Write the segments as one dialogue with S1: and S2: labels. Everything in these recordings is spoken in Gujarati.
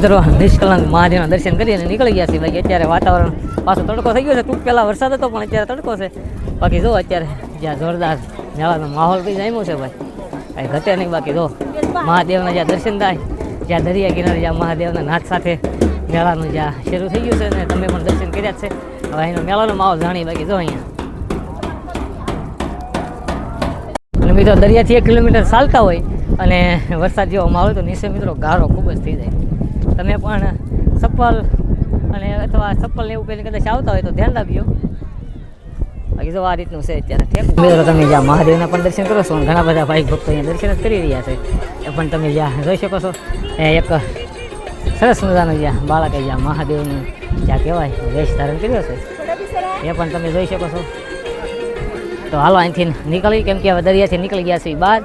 S1: મિત્રો મહાદેવના દર્શન કરી અને નીકળી ગયા છે બાકી અત્યારે વાતાવરણ પાછો તડકો થઈ ગયો છે. ટૂંક પહેલાં વરસાદ હતો, પણ અત્યારે તડકો છે. બાકી જો, અત્યારે જ્યાં જોરદાર મેળાનો માહોલ બી જામ્યો છે ભાઈ. કાંઈ ઘટે નહીં. બાકી જો, મહાદેવના જ્યાં દર્શન થાય, જ્યાં દરિયા કિનારે જ્યાં મહાદેવના નાથ સાથે મેળાનું જ્યાં શરૂ થઈ ગયું છે ને તમે પણ દર્શન કર્યા જ છે. હવે અહીંનો મેળાનો માહોલ જાણી બાકી જો અહીંયા. અને મિત્રો દરિયાથી એક કિલોમીટર ચાલતા હોય અને વરસાદ જેવો માહોલ તો નીચે મિત્રો ગારો ખૂબ જ થઈ જાય. તમે પણ ચપ્પલ અને અથવા ચપ્પલ એવું પહેરી કદાચ આવતા હોય તો ધ્યાન રાખજો. બાકી જો આ રીતનું છે અત્યારે તમે જ્યાં મહાદેવના પણ દર્શન કરો છો ઘણા બધા ભાઈ ભક્તો અહીંયા દર્શન કરી રહ્યા છે એ પણ તમે જ્યાં જોઈ શકો છો, એ એક સરસ મજાનું જ્યાં બાળકે જ્યાં મહાદેવનું જ્યાં કહેવાય, વેશ ધારણ કર્યો છે. એ પણ તમે જોઈ શકો છો. તો હાલો, અહીંથી નીકળી, કેમ કે હવે દરિયાથી નીકળી ગયા છે બહાર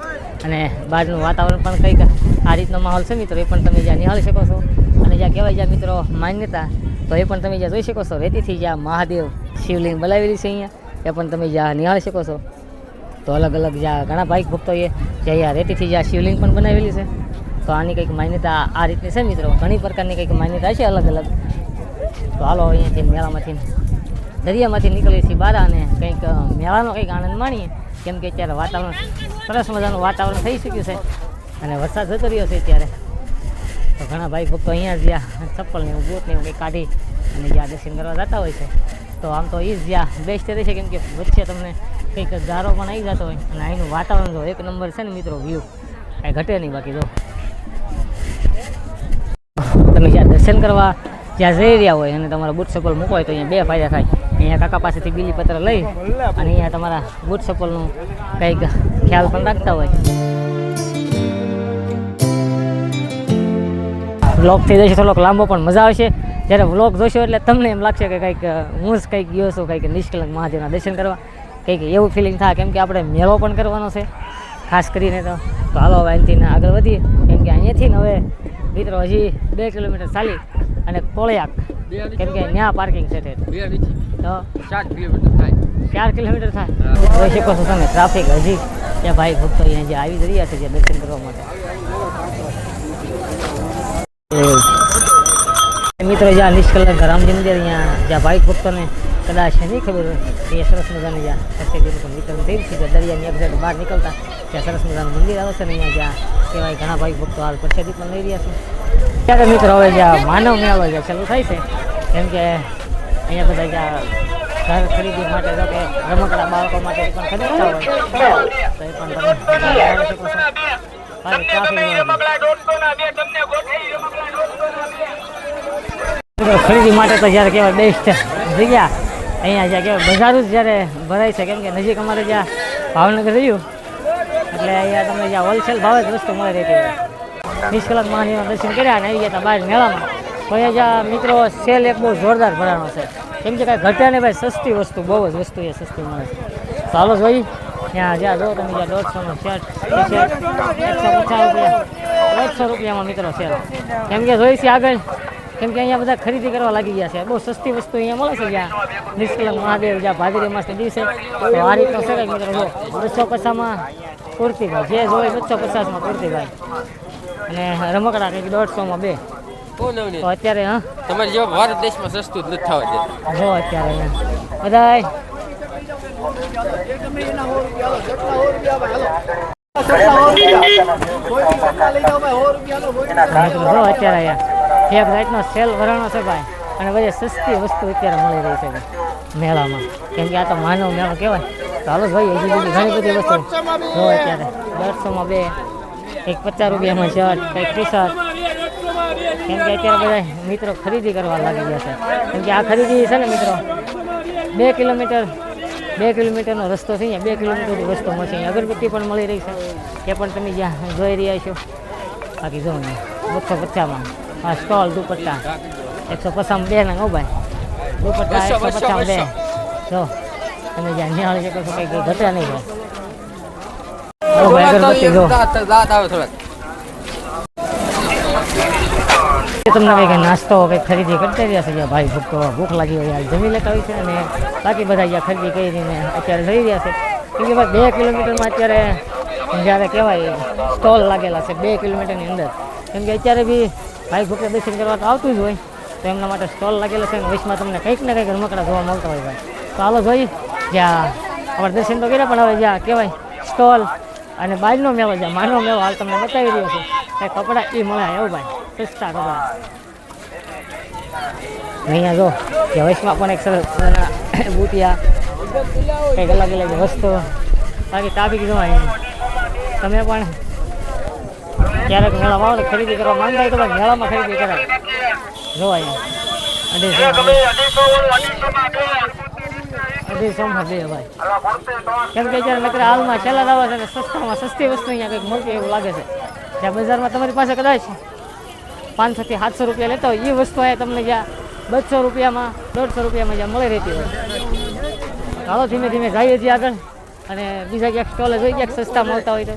S1: અને બહારનું વાતાવરણ પણ કંઈક આ રીતનો માહોલ છે મિત્રો, એ પણ તમે જ્યાં નિહાળી શકો છો. અને જ્યાં કહેવાય જ્યાં મિત્રો માન્યતા, તો એ પણ તમે જ્યાં જોઈ શકો છો. રેતીથી જ્યાં મહાદેવ શિવલિંગ બનાવેલી છે અહીંયા, એ પણ તમે જ્યાં નિહાળી શકો છો. તો અલગ અલગ જ્યાં ઘણા ભાઈ એ જ્યાં રેતીથી જ્યાં શિવલિંગ પણ બનાવેલી છે. તો આની કંઈક માન્યતા આ રીતની છે મિત્રો. ઘણી પ્રકારની કંઈક માન્યતા છે અલગ અલગ. તો હાલો અહીંયાથી મેળામાંથી, દરિયામાંથી નીકળીએ છીએ બહાર અને કંઈક મેળાનો કંઈક આનંદ માણીએ. કેમ કે અત્યારે વાતાવરણ સરસ મજાનું વાતાવરણ થઈ ચૂક્યું છે અને વરસાદ જતો રહ્યો છે અત્યારે. તો ઘણા ભાઈ ભક્તો અહીંયા જ જ્યાં ચપ્પલ ને એવું બૂટ ને એવું કંઈક કાઢી અને જ્યાં દર્શન કરવા જતા હોય છે. તો આમ તો એ જ જ્યાં બેસ્ટ રહેશે કેમ કે વચ્ચે તમને કંઈક ગારો પણ આવી જતો હોય. અને અહીંનું વાતાવરણ જો એક નંબર છે ને મિત્રો વ્યૂ કાંઈ ઘટે નહીં બાકી જો. તમે જ્યાં દર્શન કરવા જ્યાં જઈ રહ્યા હોય અને તમારા બૂટ ચપ્પલ મૂકો હોય તો અહીંયા બે ફાયદા થાય. અહીંયા કાકા પાસેથી બીલીપત્ર લઈ અને અહીંયા તમારા બૂટ ચપ્પલનું કંઈક ખ્યાલ પણ રાખતા હોય. વ્લોગ થઈ જશે થોડોક લાંબો પણ મજા આવશે. જ્યારે વ્લોગ જોશો એટલે તમને એમ લાગશે કે કંઈક હું જ કંઈક ગયો છું કંઈક નિષ્કલંક મહાદેવના દર્શન કરવા. કંઈક એવું ફિલિંગ થાય કેમ કે આપણે મેળો પણ કરવાનો છે ખાસ કરીને તો. તો હાલો હવે અહીંથી આગળ વધીએ. કેમ કે અહીંયાથી ને હવે મિત્રો હજી બે કિલોમીટર ચાલી અને કોળિયાક કેમ કે ત્યાં પાર્કિંગ છે તો
S2: ચાર કિલોમીટર થાય.
S1: ચાર કિલોમીટર થાય. જોઈ શકો છો તમે ટ્રાફિક હજી. ત્યાં ભાઈ ભક્તો અહીંયા જે આવી રહ્યા છે જે દર્શન કરવા માટે. મિત્રો જ્યાં નિષ્કલંક રામજી મંદિર અહીંયા જ્યાં ભાઈ ભક્તોને કદાચ નહીં ખબર એ સરસ મજાની જ્યાં પણ વિતરણ થયું છે દરિયાની એક સાઈડ બહાર નીકળતા, ત્યાં સરસ મજાનું મંદિર આવે છે ને અહીંયા જ્યાં કહેવાય ઘણા ભાઈ ભક્તો હાલ પ્રસાદી પણ લઈ રહ્યા છે. ત્યારે મિત્રો હવે જ્યાં માનવ મેળો જ્યાં ચાલુ થાય છે કેમ કે અહીંયા બધા જ્યાં ઘર ખરીદી માટે જો કે રમકડા બાળકો માટે પણ ખરીદતા હોય, તો એ પણ તમે શકો છો બાકી traffic ન હોય. મિત્રો ખરીદી માટે તો જ્યારે કહેવાય બેસ્ટ જગ્યા અહીંયા જ્યાં કહેવાય બજાર જ જ્યારે ભરાય છે, કેમ કે નજીક અમારે જ્યાં ભાવનગર રહ્યું, એટલે અહીંયા તમને જ્યાં હોલસેલ ભાવે જ વસ્તુ મળે રહેતી હોય. કલાક મહાદેવના દર્શન કર્યા અને આવી ગયા હતા બહાર મેળામાં. તો અહીંયા જ્યાં મિત્રો સેલ એક બહુ જોરદાર ભરાણો છે. કેમ કે કાંઈ ઘટ્યા ને ભાઈ, સસ્તી વસ્તુ, બહુ જ વસ્તુ એ સસ્તી મળે છે. ચાલો જોઈ ત્યાં જ્યાં જો તમે જ્યાં દોઢસોનો શર્ટ એકસો પચાસ રૂપિયા, દોઢસો રૂપિયામાં મિત્રો સેલ કેમ કે જોઈ આગળ કેમ કે અહીંયા બધા ખરીદી કરવા લાગી ગયા છે. બહુ સસ્તી વસ્તુ અહીંયા મળે છે જ્યાં. નિષ્કલંક મહાદેવ જ્યાં ભાદરી માસને દિવસે. તો આ રીતનો છે કંઈક મિત્રો જો બસો પચાસમાં કુર્તી ભાઈ. જે જોઈએ બસો પચાસમાં કુર્તી ભાઈ. અને રમકડા કંઈક દોઢસોમાં બે. તો અત્યારે હા?
S2: તમારે જેવા ભારત દેશમાં સસ્તું જ નથી થવા દેતું.
S1: જો અત્યારે બધા અત્યારે અહીંયા. એક જાતનો સેલ ભરાણો છે ભાઈ. અને બધી સસ્તી વસ્તુ અત્યારે મળી રહી છે મેળામાં. કેમ કે આ તો માનવ મેળો કહેવાય. તો હાલો ભાઈ હજી બીજી ઘણી બધી વસ્તુ જો અત્યારે. દોઢસોમાં બે, એક પચાસ રૂપિયામાં શર્ટ કંઈક ટી શર્ટ કેમ કે અત્યારે બધા મિત્રો ખરીદી કરવા લાગી ગયા છે. કેમ કે આ ખરીદી છે ને મિત્રો, બે કિલોમીટર, બે કિલોમીટરનો રસ્તો છે અહીંયા. બે કિલોમીટરની રસ્તો મળશે અહીંયા. અગરબત્તી પણ મળી રહી છે. એ પણ તમે જ્યાં જોઈ રહ્યા છો. બાકી જો બસો પચાસમાં આ સ્ટોલ દુપટ્ટા એકસો પચાસમાં બે ના ભાઈ દુપટ્ટા
S2: બસો,
S1: એકસો
S2: બસો,
S1: પચાસમાં બે
S2: બસો.
S1: જો તમે જ્યાં નિહાળી શકો છો કંઈ ઘટે નહીં ભાઈ જો ભાઈ અગરબત્તી જો
S2: દાંત દાંત આવે થોડાક
S1: તમને કંઈક નાસ્તો કંઈક ખરીદી કરતા રહ્યા છે જ્યાં ભાઈ ભૂખ તો ભૂખ લાગી હોય યાર જમી લેતા હોય છે અને બાકી બધા જ્યાં ખરીદી કરીને અત્યારે જઈ રહ્યા છે કેમ કે ભાઈ બે કિલોમીટરમાં અત્યારે જ્યારે કહેવાય સ્ટોલ લાગેલા છે બે કિલોમીટરની અંદર કેમ કે અત્યારે બી ભાઈ ભક્તો દર્શન કરવા તો આવતું જ હોય. તો એમના માટે સ્ટોલ લાગેલો છે અને વચમાં તમને કંઈક ને કંઈક રમકડા જોવા મળતા હોય ભાઈ. તો હાલો જોઈ જ્યાં આપણે દર્શન તો કર્યા પણ હવે જ્યાં કહેવાય, સ્ટોલ અને બાજનો મેળો, જ્યાં માનો મેળો, હાલ તમને બતાવી રહ્યો છું. કાંઈ કપડાં એ મળે એવું ભાઈ. સસ્તા કપડાં અહીંયા જો કે વૈશમાં પણ એક સરસ બુટિયા, કંઈક અલગ અલગ વસ્તુ બાકી ટ્રાફિક જો અહીંયા. તમે પણ ક્યારેક મેળામાં આવો ખરીદી કરવા માંગતા હોય તો મેળામાં ખરીદી કરાય. જો અહીંયા અઢીસો અઢીસોમાં બે, ભાઈ. કેમ કે અત્યારે નકરા હાલમાં છેલ્લા દાવા છે સસ્તામાં સસ્તી વસ્તુ અહીંયા કંઈક મળતી એવું લાગે છે. જ્યાં બજારમાં તમારી પાસે કદાચ પાંચસોથી સાતસો રૂપિયા લેતા હોય એ વસ્તુ અહીંયા તમને જ્યાં બસો રૂપિયામાં, દોઢસો રૂપિયામાં જ્યાં મળી રહેતી હોય. ચાલો ધીમે ધીમે જઈએ છીએ આગળ. અને બીજા ક્યાંક સ્ટોલે જોઈ ક્યાંક સસ્તા મળતા હોય તો.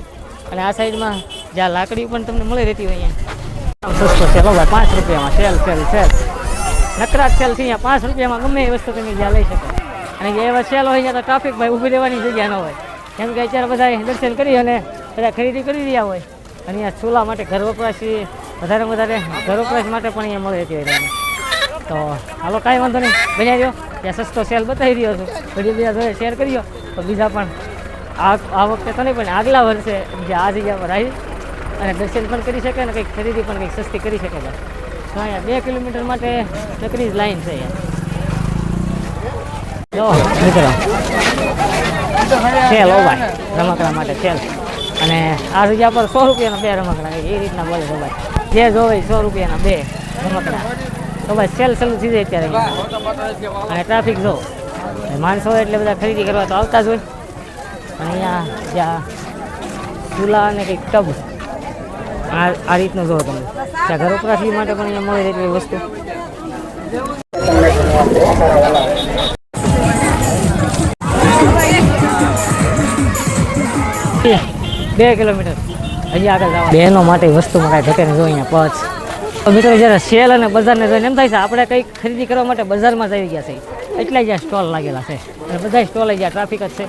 S1: અને આ સાઈડમાં જ્યાં લાકડી પણ તમને મળી રહેતી હોય અહીંયા. સસ્તો છે ભાઈ પાંચ રૂપિયામાં સેલ સેલ સેલ. નકરા સેલ છે અહીંયા, પાંચ રૂપિયામાં ગમે એ વસ્તુ તમે જ્યાં લઈ શકો. અને જે એવા સેલ હોય ત્યાં તો ટ્રાફિક ભાઈ ઊભી રહેવાની જગ્યા ન હોય. કેમ કે અત્યારે બધા દર્શન કરી અને બધા ખરીદી કરી રહ્યા હોય. અને અહીંયા ચૂલા માટે ઘર વપરાશ, વધારે વધારે ઘર વપરાશ માટે પણ અહીંયા મળી રહેતી હોય તો હાલો, કાંઈ વાંધો નહીં. બનાવી દો ત્યાં સસ્તો સેલ બતાવી રહ્યો છું. બધી બીજા જોડે શેર કર્યો. તો બીજા પણ આ આ વખતે તો નહીં, પણ આગલા વર્ષે જે આ જગ્યા પર આવી અને દર્શન પણ કરી શકે અને કંઈક ખરીદી પણ કંઈક સસ્તી કરી શકે છે. તો અહીંયા બે કિલોમીટર માટે નકરી જ લાઈન છે અહીંયા. મિત્રો. ભાઈ રમકડા માટે ચેલ અને આ જગ્યા પર સો રૂપિયાના બે રમકડા એ રીતના બોલે છે ભાઈ જે જોવે સો રૂપિયાના બે રમકડા. તો ભાઈ સેલ ચાલુ થઈ જાય અત્યારે. અને ટ્રાફિક જો. માણસો એટલે બધા ખરીદી કરવા તો આવતા જ હોય. અહીંયા જ્યાં ચૂલા અને કંઈક ટબ આ આ રીતનું જો તમે ત્યાં ઘર વપરાશી માટે પણ અહીંયા મળી રહેતી વસ્તુ? બે કિલોમીટર. હજી આગળ જવા. બહેનો માટે વસ્તુમાં કાંઈ ઘટે જો અહીંયા પચ મિત્રો, જ્યારે સેલ અને બજારને જોઈને એમ થાય છે, આપણે કંઈક ખરીદી કરવા માટે બજારમાં જ આવી ગયા છે. એટલા જ્યાં સ્ટોલ લાગેલા છે. અને બધા સ્ટોલ જ્યાં ટ્રાફિક જ છે.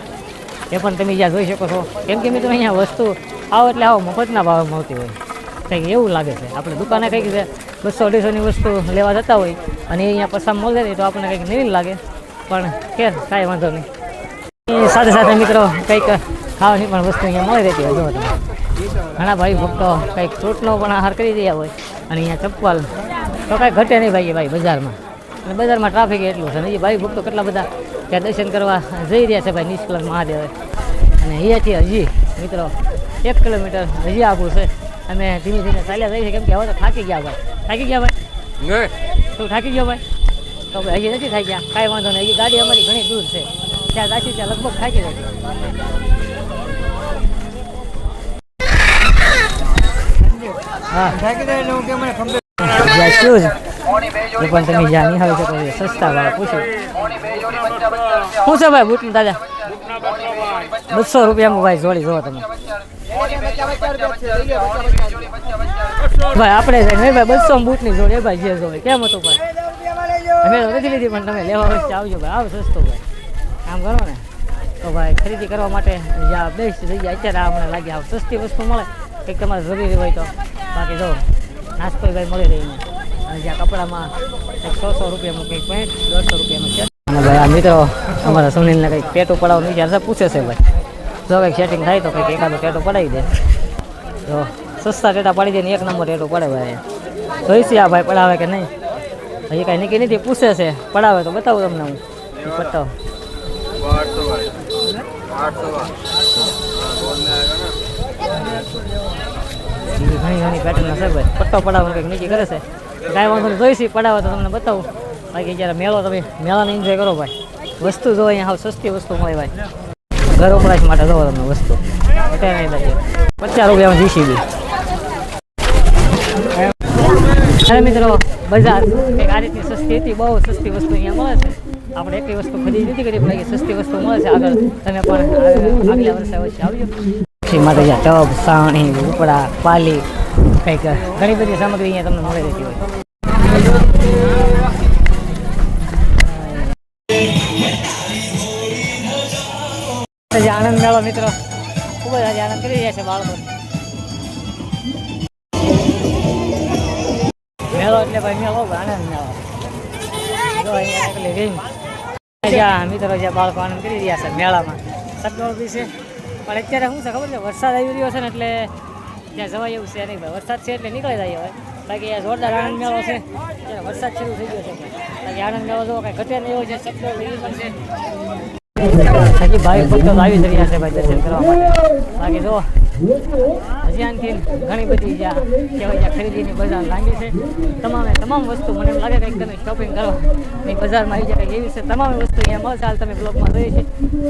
S1: એ પણ તમે જ્યાં જોઈ શકો છો. કેમ કે મિત્રો, અહીંયા વસ્તુ આવો એટલે આવો, મફતના ભાવે મળતી હોય. કંઈક એવું લાગે છે. આપણે દુકાને કંઈક બસો અઢીસોની વસ્તુ લેવા જતા હોય અને અહીંયા પસાર મળે તો આપણને કંઈક નવી લાગે. પણ ખેર, કાંઈ વાંધો નહીં. સાથે સાથે મિત્રો કંઈક ખાવાની પણ વસ્તુ અહીંયા મળી રહેતી હોય. જો ઘણા ભાઈ ભક્તો કંઈક ફ્રૂટનો પણ આહાર કરી રહ્યા હોય અને અહીંયા ચપ્પલ તો કાંઈ ઘટે નહીં ભાઈ ભાઈ બજારમાં. અને બજારમાં ટ્રાફિક એટલું છે અને એ ભાઈ ભક્તો કેટલા બધા ત્યાં દર્શન કરવા જઈ રહ્યા છે ભાઈ નિષ્કલન મહાદેવ. અને અહીંયાથી હજી, મિત્રો, એક કિલોમીટર હજી આગું છે. અમે ધીમે ધીમે ચાલ્યા જઈએ કેમ કે હવે તો થાકી ગયા ભાઈ. થાકી ગયા ભાઈ? તું થાકી ગયો ભાઈ? તો ભાઈ હજી નથી થાક્યા. કાંઈ વાંધો નહીં. હજી ગાડી અમારી ઘણી દૂર છે. ત્યાં જાશી ત્યાં લગભગ થાકી જશે. પણ તમે જ્યાં નિહાળી શકો છો સસ્તા ભાવે પૂછ્યું શું છે ભાઈ બૂટનું દાદા બસો રૂપિયામાં ભાઈ જોડી જોવો તમે. ભાઈ, આપણે જઈને ભાઈ, બસો બૂટની ની જોડે ભાઈ જે જોવે. કેમ હતું ભાઈ? અમે નથી લીધી, પણ તમે લેવા વચ્ચે આવજો ભાઈ. આવ સસ્તો ભાઈ. આમ કરો ને. તો ભાઈ, ખરીદી કરવા માટે બેસ્ટ થઈ જાય અત્યારે આ મને લાગે આવ સસ્તી વસ્તુ મળે. કંઈક તમારે જરૂરી હોય તો. બાકી જો નાસ્તો ભાઈ મળી રહી અને જ્યાં કપડામાં કંઈક સો સો રૂપિયામાં કંઈક પેન્ટ દોઢસો રૂપિયામાં છે. અને ભાઈ, આ મિત્રો, અમારા સુનિલને કંઈક પેટ પડાવવાનો વિચાર છે, પૂછે છે ભાઈ. જો કંઈક સેટિંગ થાય તો કંઈક એકાદો ટેટો પડાવી દે. જો સસ્તા ટેટા પડી જાય ને એક નંબર ટેટો પડે ભાઈ જોઈશી આ ભાઈ પડાવે કે નહીં? હજી કાંઈ નીકળી નથી, પૂછે છે. પડાવે તો બતાવું તમને હું. બતાવો ઘણી ઘણી પેટર્ન છે ભાઈ. પટ્ટો પડાવવાનું કંઈક નીચે કરે છે. કાંઈ વાંધો જોઈશી પડાવે તો તમને બતાવું. બાકી જ્યારે મેળો તમે મેળાને એન્જોય કરો ભાઈ. વસ્તુ જો અહીંયા સસ્તી વસ્તુ મળે ભાઈ. ઘર વપરાશ માટે દો તમને વસ્તુ. પચાસ રૂપિયામાં જીસીબી અરે મિત્રો, બજાર. એક આ રીતની સસ્તી હતી, બહુ સસ્તી વસ્તુ અહીંયા મળે છે. આપણે એકલી વસ્તુ ખરીદી નથી કરી, પણ સસ્તી વસ્તુ મળે છે. આગળ તમે પણ આગલા વર્ષે અવશ્ય આવજો. માટે જ્યાં ટબ, સાણી ઉપડા પાલી, કંઈક ઘણી બધી સામગ્રી અહીંયા તમને મળી રહેતી હોય. આનંદ મેળો મિત્રો. ખૂબ જ આજે આનંદ કરી રહ્યા છે બાળકો. મેળો એટલે ભાઈ મેળો આનંદ મેળો. મિત્રો જ્યાં બાળકો આનંદ કરી રહ્યા છે મેળામાં. સગવડ બી છે. પણ અત્યારે શું છે ખબર છે? વરસાદ આવી રહ્યો છે ને એટલે ત્યાં જવાય એવું છે નહીં. ભાઈ વરસાદ છે એટલે નીકળી જાય હવે. બાકી જોરદાર આનંદ મેળો છે. વરસાદ શરૂ થઈ ગયો છે. બાકી આનંદ મેળો જો કાંઈ ઘટે નહીં એવો છે. સગવડ છે. હજી ભાઈ ભક્તો આવી રહ્યા છે ભાઈ દર્શન કરવા માટે. બાકી જો, હજી ઘણી બધી જ્યાં કહેવાય જ્યાં ખરીદીની બજાર લાગી છે. તમામે તમામ વસ્તુ મને લાગે કંઈક તમે શોપિંગ કરો. એ બજારમાં આવી જાય એવી છે. તમામ વસ્તુ અહીંયા મળશે. હાલ તમે બ્લોગમાં જોઈ છે.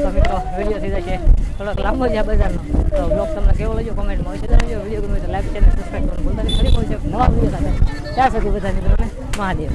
S1: તો મિત્રો વીડિયો થઈ જશે. થોડોક લાંબો છે આ બજારનો. તો બ્લોગ તમને કેવો લાગ્યો? કોમેન્ટમાં અવશ્ય જણાવજો. વીડિયો ગમે તો લાઈક ચેનલ સબસ્ક્રાઈબ કરવાનું ભૂલતા ફરી મળશે નવા વીડિયો સાથે. ત્યાં સુધી બધા મિત્રોને મહાદેવ.